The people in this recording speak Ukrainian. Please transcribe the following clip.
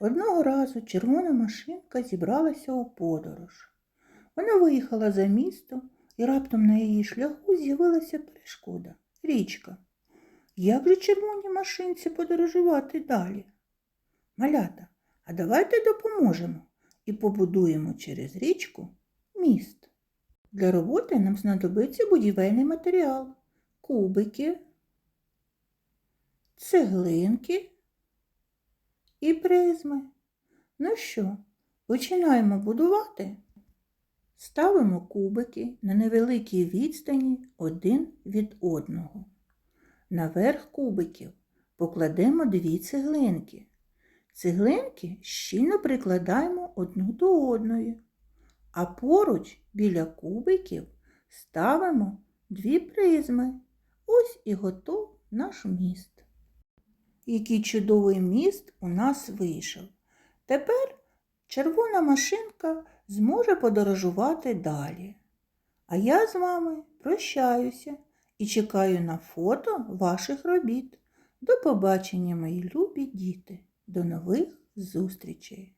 Одного разу червона машинка зібралася у подорож. Вона виїхала за місто, і раптом на її шляху з'явилася перешкода річка. Як же червоній машинці подорожувати далі? Малята, а давайте допоможемо і побудуємо через річку міст. Для роботи нам знадобиться будівельний матеріал, кубики, цеглинки і призми. Ну що, починаємо будувати? Ставимо кубики на невеликій відстані один від одного. Наверх кубиків покладемо дві цеглинки. Цеглинки щільно прикладаємо одну до одної, а поруч біля кубиків ставимо дві призми. Ось і готов наш міст. Який чудовий міст у нас вийшов. Тепер червона машинка зможе подорожувати далі. А я з вами прощаюся і чекаю на фото ваших робіт. До побачення, мої любі діти. До нових зустрічей!